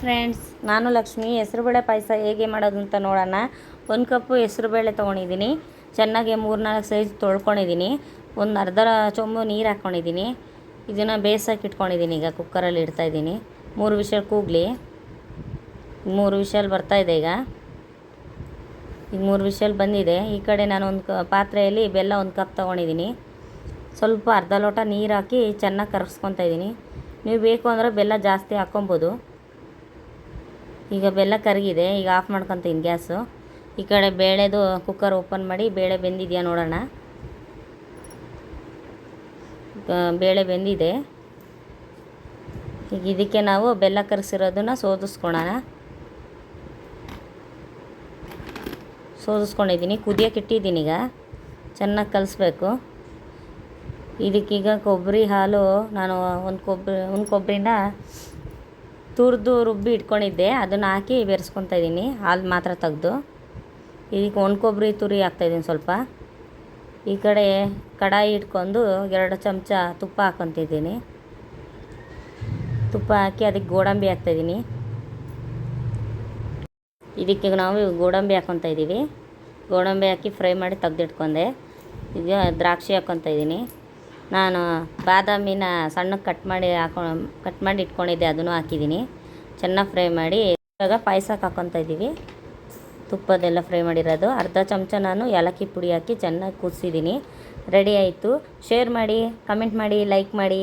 Friends ನಾನು ಲಕ್ಷ್ಮಿ, ಹೆಸರುಬೇಳೆ ಪಾಯಸ ಹೇಗೆ ಮಾಡೋದು ಅಂತ ನೋಡೋಣ. ಒಂದು ಕಪ್ಪು ಹೆಸರುಬೇಳೆ ತೊಗೊಂಡಿದ್ದೀನಿ. ಚೆನ್ನಾಗಿ ಮೂರ್ನಾಲ್ಕು ಸೈಜ್ ತೊಳ್ಕೊಂಡಿದ್ದೀನಿ. ಒಂದು ಅರ್ಧ ಚೊಂಬು ನೀರು ಹಾಕ್ಕೊಂಡಿದ್ದೀನಿ ಇದನ್ನು ಬೇಯಿಸೋಕೆ ಇಟ್ಕೊಂಡಿದ್ದೀನಿ, ಈಗ ಕುಕ್ಕರಲ್ಲಿ ಇಡ್ತಾಯಿದ್ದೀನಿ ಮೂರು ವಿಷಲ್ ಕೂಗ್ಲಿ. ಮೂರು ವಿಷಲ್ ಬರ್ತಾಯಿದೆ ಈಗ. ಈಗ ಮೂರು ವಿಷಲ್ ಬಂದಿದೆ. ಈ ಕಡೆ ನಾನು ಒಂದು ಪಾತ್ರೆಯಲ್ಲಿ ಬೆಲ್ಲ ಒಂದು ಕಪ್ ತೊಗೊಂಡಿದ್ದೀನಿ. ಸ್ವಲ್ಪ ಅರ್ಧ ಲೋಟ ನೀರು ಹಾಕಿ ಚೆನ್ನಾಗಿ ಕರಗಿಸ್ಕೊತಾ ಇದ್ದೀನಿ. ನೀವು ಬೇಕು ಅಂದರೆ ಬೆಲ್ಲ ಜಾಸ್ತಿ ಹಾಕ್ಕೊಬೋದು. ಈಗ ಬೆಲ್ಲ ಕರಗಿದೆ, ಈಗ ಆಫ್ ಮಾಡ್ಕೊತೀನಿ ಗ್ಯಾಸು. ಈ ಕಡೆ ಬೇಳೆದು ಕುಕ್ಕರ್ ಓಪನ್ ಮಾಡಿ ಬೇಳೆ ಬೆಂದಿದೆಯಾ ನೋಡೋಣ. ಬೇಳೆ ಬೆಂದಿದೆ. ಈಗ ಇದಕ್ಕೆ ನಾವು ಬೆಲ್ಲ ಕರೆಸಿರೋದನ್ನ ಸೋದಿಸ್ಕೊಳೋಣ. ಸೋದಿಸ್ಕೊಂಡಿದ್ದೀನಿ, ಕುದಿಯೋಕೆ ಇಟ್ಟಿದ್ದೀನಿ ಈಗ. ಚೆನ್ನಾಗಿ ಕಲಿಸ್ಬೇಕು. ಇದಕ್ಕೀಗ ಕೊಬ್ಬರಿ ಹಾಲು, ನಾನು ಒಂದು ಕೊಬ್ಬರಿ ಒಂದು ಕೊಬ್ಬರಿನ ತುರಿದು ರುಬ್ಬಿ ಇಟ್ಕೊಂಡಿದ್ದೆ, ಅದನ್ನು ಹಾಕಿ ಬೆರೆಸ್ಕೊತ ಇದ್ದೀನಿ. ಹಾಲು ಮಾತ್ರ ತೆಗೆದು. ಈಗ ಒಣ ಕೊಬ್ಬರಿ ತುರಿ ಹಾಕ್ತಾಯಿದ್ದೀನಿ ಸ್ವಲ್ಪ. ಈ ಕಡೆ ಕಡಾಯಿ ಇಟ್ಕೊಂಡು ಎರಡು ಚಮಚ ತುಪ್ಪ ಹಾಕ್ಕೊತಿದ್ದೀನಿ. ತುಪ್ಪ ಹಾಕಿ ಅದಕ್ಕೆ ಗೋಡಂಬಿ ಹಾಕ್ತಾಯಿದ್ದೀನಿ ಇದಕ್ಕೆ ನಾವು ಗೋಡಂಬಿ ಹಾಕ್ಕೊತಾ ಇದ್ದೀವಿ. ಗೋಡಂಬಿ ಹಾಕಿ ಫ್ರೈ ಮಾಡಿ ತೆಗೆದಿಟ್ಕೊಂಡೆ. ಈಗ ದ್ರಾಕ್ಷಿ ಹಾಕ್ಕೊತಾ ಇದ್ದೀನಿ. ನಾನು ಬಾದಾಮಿನ ಸಣ್ಣಕ್ಕೆ ಕಟ್ ಮಾಡಿ ಹಾಕೊ ಕಟ್ ಮಾಡಿ ಇಟ್ಕೊಂಡಿದ್ದೆ, ಅದನ್ನು ಹಾಕಿದ್ದೀನಿ. ಚೆನ್ನಾಗಿ ಫ್ರೈ ಮಾಡಿ, ಇವಾಗ ಪಾಯಸಕ್ಕೆ ಹಾಕ್ಕೊತಾ ಇದ್ದೀವಿ ತುಪ್ಪದೆಲ್ಲ ಫ್ರೈ ಮಾಡಿರೋದು. ಅರ್ಧ ಚಮಚ ನಾನು ಏಲಕ್ಕಿ ಪುಡಿ ಹಾಕಿ ಚೆನ್ನಾಗಿ ಕುದಿಸಿದ್ದೀನಿ ರೆಡಿ ಆಯಿತು. ಶೇರ್ ಮಾಡಿ, ಕಮೆಂಟ್ ಮಾಡಿ, ಲೈಕ್ ಮಾಡಿ.